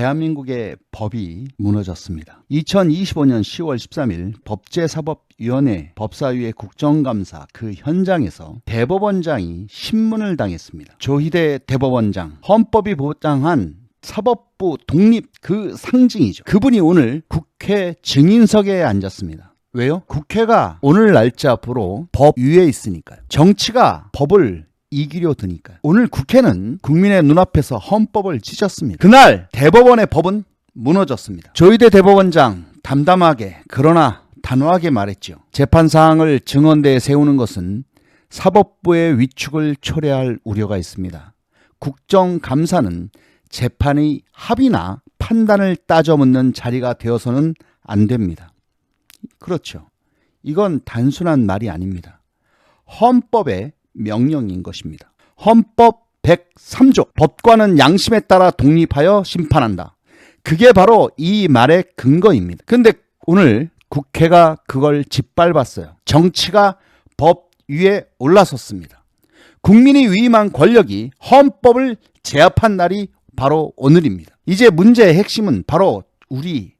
대한민국의 법이 무너졌습니다. 2025년 10월 13일 법제사법위원회 법사위의 국정감사 그 현장에서 대법원장이 신문을 당했습니다. 조희대 대법원장 헌법이 보장한 사법부 독립 그 상징이죠. 그분이 오늘 국회 증인석에 앉았습니다. 왜요? 국회가 오늘 날짜 앞으로 법 위에 있으니까요. 정치가 법을 이기려 드니까요. 오늘 국회는 국민의 눈앞에서 헌법을 찢었습니다. 그날 대법원의 법은 무너졌습니다. 조희대 대법원장 담담하게 그러나 단호하게 말했죠. 재판 사항을 증언대에 세우는 것은 사법부의 위축을 초래할 우려가 있습니다. 국정감사는 재판의 합의나 판단을 따져 묻는 자리가 되어서는 안 됩니다. 그렇죠. 이건 단순한 말이 아닙니다. 헌법의 명령인 것입니다. 헌법 103조 법관은 양심에 따라 독립하여 심판한다. 그게 바로 이 말의 근거입니다. 근데 오늘 국회가 그걸 짓밟았어요. 정치가 법 위에 올라섰습니다. 국민이 위임한 권력이 헌법을 제압한 날이 바로 오늘입니다. 이제 문제의 핵심은 바로 우리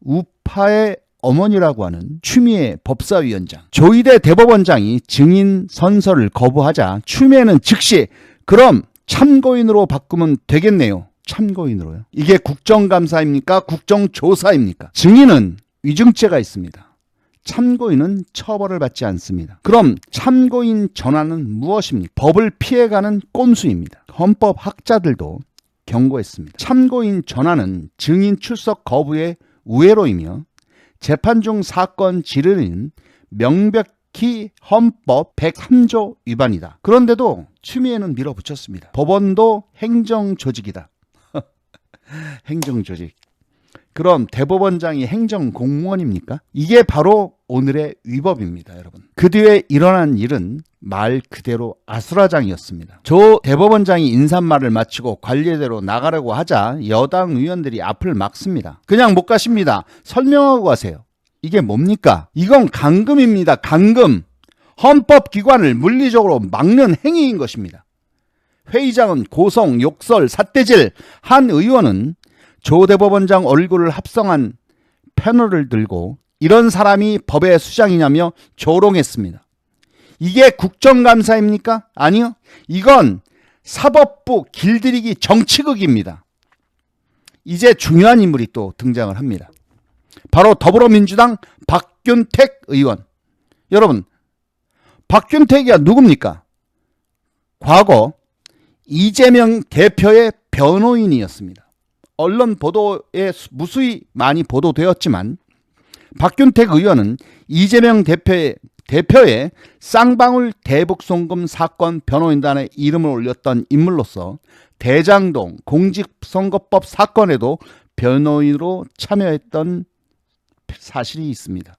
우파의 어머니라고 하는 추미애 법사위원장 조희대 대법원장이 증인 선서를 거부하자 추미애는 즉시 그럼 참고인으로 바꾸면 되겠네요. 참고인으로요. 이게 국정감사입니까? 국정조사입니까? 증인은 위증죄가 있습니다. 참고인은 처벌을 받지 않습니다. 그럼 참고인 전환은 무엇입니까? 법을 피해가는 꼼수입니다. 헌법 학자들도 경고했습니다. 참고인 전환은 증인 출석 거부의 우회로이며 재판 중 사건 지르는 명백히 헌법 103조 위반이다. 그런데도 추미애는 밀어붙였습니다. 법원도 행정조직이다. 행정조직. 그럼 대법원장이 행정공무원입니까? 이게 바로 오늘의 위법입니다, 여러분. 그 뒤에 일어난 일은 말 그대로 아수라장이었습니다. 조 대법원장이 인사말을 마치고 관례대로 나가려고 하자 여당 의원들이 앞을 막습니다. 그냥 못 가십니다. 설명하고 가세요. 이게 뭡니까? 이건 강금입니다. 강금. 헌법기관을 물리적으로 막는 행위인 것입니다. 회의장은 고성, 욕설, 삿대질, 한 의원은 조 대법원장 얼굴을 합성한 패널을 들고 이런 사람이 법의 수장이냐며 조롱했습니다. 이게 국정감사입니까? 아니요. 이건 사법부 길들이기 정치극입니다. 이제 중요한 인물이 또 등장을 합니다. 바로 더불어민주당 박균택 의원. 여러분, 박균택이가 누굽니까? 과거 이재명 대표의 변호인이었습니다. 언론 보도에 무수히 많이 보도되었지만 박균택 의원은 이재명 대표의 대표의 쌍방울 대북송금 사건 변호인단에 이름을 올렸던 인물로서 대장동 공직선거법 사건에도 변호인으로 참여했던 사실이 있습니다.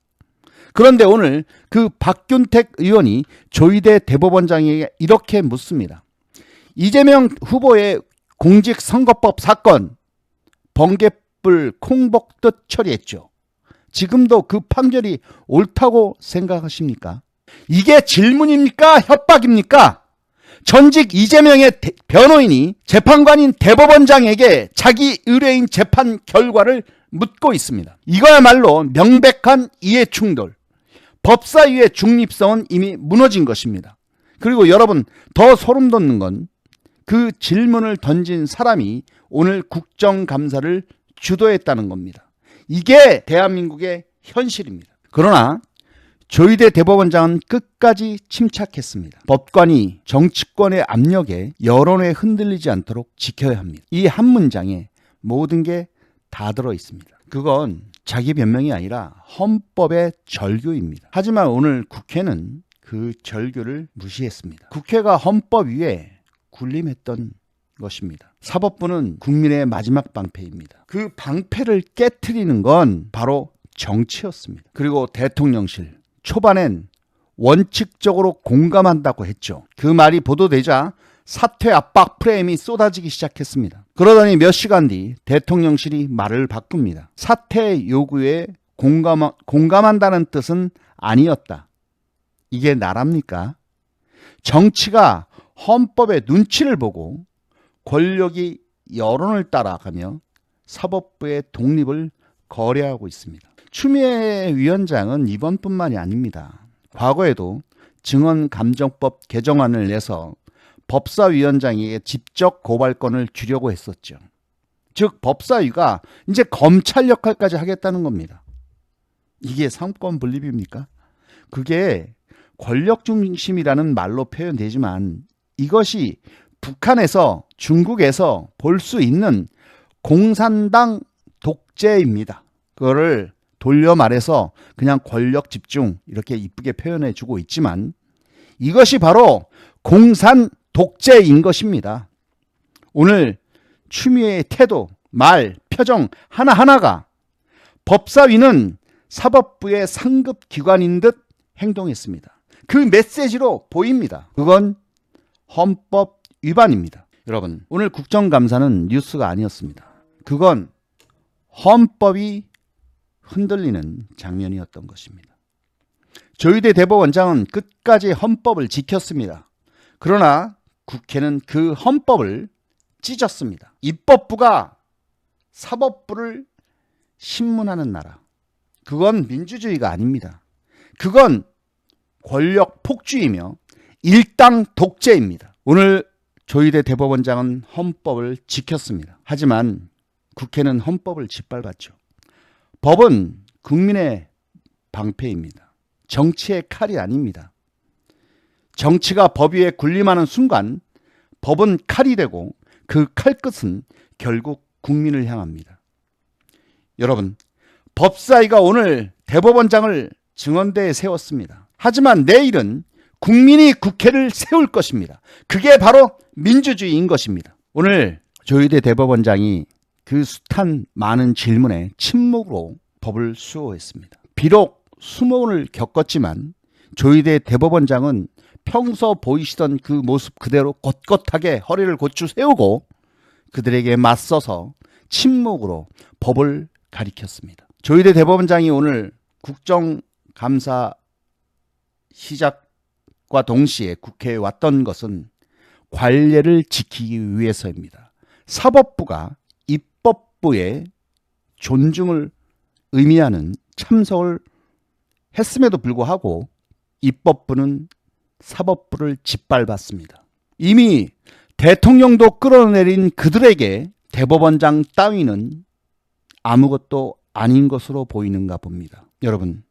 그런데 오늘 그 박균택 의원이 조희대 대법원장에게 이렇게 묻습니다. 이재명 후보의 공직선거법 사건 번개불 콩복듯 처리했죠. 지금도 그 판결이 옳다고 생각하십니까? 이게 질문입니까? 협박입니까? 전직 이재명의 대- 변호인이 재판관인 대법원장에게 자기 의뢰인 재판 결과를 묻고 있습니다. 이거야말로 명백한 이해 충돌. 법사위의 중립성은 이미 무너진 것입니다. 그리고 여러분 더 소름 돋는 건 그 질문을 던진 사람이 오늘 국정감사를 주도했다는 겁니다. 이게 대한민국의 현실입니다. 그러나 조희대 대법원장은 끝까지 침착했습니다. 법관이 정치권의 압력에 여론에 흔들리지 않도록 지켜야 합니다. 이 한 문장에 모든 게 다 들어 있습니다. 그건 자기 변명이 아니라 헌법의 절규입니다. 하지만 오늘 국회는 그 절규를 무시했습니다. 국회가 헌법 위에 군림했던 것입니다. 사법부는 국민의 마지막 방패입니다. 그 방패를 깨뜨리는 건 바로 정치였습니다. 그리고 대통령실 초반엔 원칙적으로 공감한다고 했죠. 그 말이 보도되자 사퇴 압박 프레임이 쏟아지기 시작했습니다. 그러더니 몇 시간 뒤 대통령실이 말을 바꿉니다. 사퇴 요구에 공감, 공감한다는 뜻은 아니었다. 이게 나랍니까? 정치가 헌법의 눈치를 보고 권력이 여론을 따라가며 사법부의 독립을 거래하고 있습니다. 추미애 위원장은 이번뿐만이 아닙니다. 과거에도 증언감정법 개정안을 내서 법사위원장에게 직접 고발권을 주려고 했었죠. 즉 법사위가 이제 검찰 역할까지 하겠다는 겁니다. 이게 상권 분립입니까? 그게 권력 중심이라는 말로 표현되지만 이것이 북한에서 중국에서 볼 수 있는 공산당 독재입니다. 그거를 돌려 말해서 그냥 권력 집중 이렇게 이쁘게 표현해 주고 있지만 이것이 바로 공산 독재인 것입니다. 오늘 추미애의 태도, 말, 표정 하나하나가 법사위는 사법부의 상급 기관인 듯 행동했습니다. 그 메시지로 보입니다. 그건 헌법 위반입니다. 여러분, 오늘 국정감사는 뉴스가 아니었습니다. 그건 헌법이 흔들리는 장면이었던 것입니다. 조희대 대법원장은 끝까지 헌법을 지켰습니다. 그러나 국회는 그 헌법을 찢었습니다. 입법부가 사법부를 신문하는 나라. 그건 민주주의가 아닙니다. 그건 권력 폭주이며 일당 독재입니다. 오늘 조희대 대법원장은 헌법을 지켰습니다. 하지만 국회는 헌법을 짓밟았죠. 법은 국민의 방패입니다. 정치의 칼이 아닙니다. 정치가 법 위에 군림하는 순간 법은 칼이 되고 그 칼끝은 결국 국민을 향합니다. 여러분, 법사위가 오늘 대법원장을 증언대에 세웠습니다. 하지만 내일은 국민이 국회를 세울 것입니다. 그게 바로 민주주의인 것입니다. 오늘 조희대 대법원장이 그 숱한 많은 질문에 침묵으로 법을 수호했습니다. 비록 수모를 겪었지만 조희대 대법원장은 평소 보이시던 그 모습 그대로 꼿꼿하게 허리를 고추 세우고 그들에게 맞서서 침묵으로 법을 가리켰습니다. 조희대 대법원장이 오늘 국정감사 시작 과 동시에 국회에 왔던 것은 관례를 지키기 위해서입니다. 사법부가 입법부의 존중을 의미하는 참석을 했음에도 불구하고 입법부는 사법부를 짓밟았습니다. 이미 대통령도 끌어내린 그들에게 대법원장 따위는 아무것도 아닌 것으로 보이는가 봅니다. 여러분,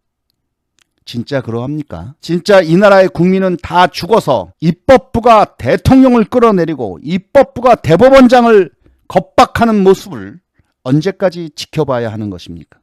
진짜 그러합니까? 진짜 이 나라의 국민은 다 죽어서 입법부가 대통령을 끌어내리고 입법부가 대법원장을 겁박하는 모습을 언제까지 지켜봐야 하는 것입니까?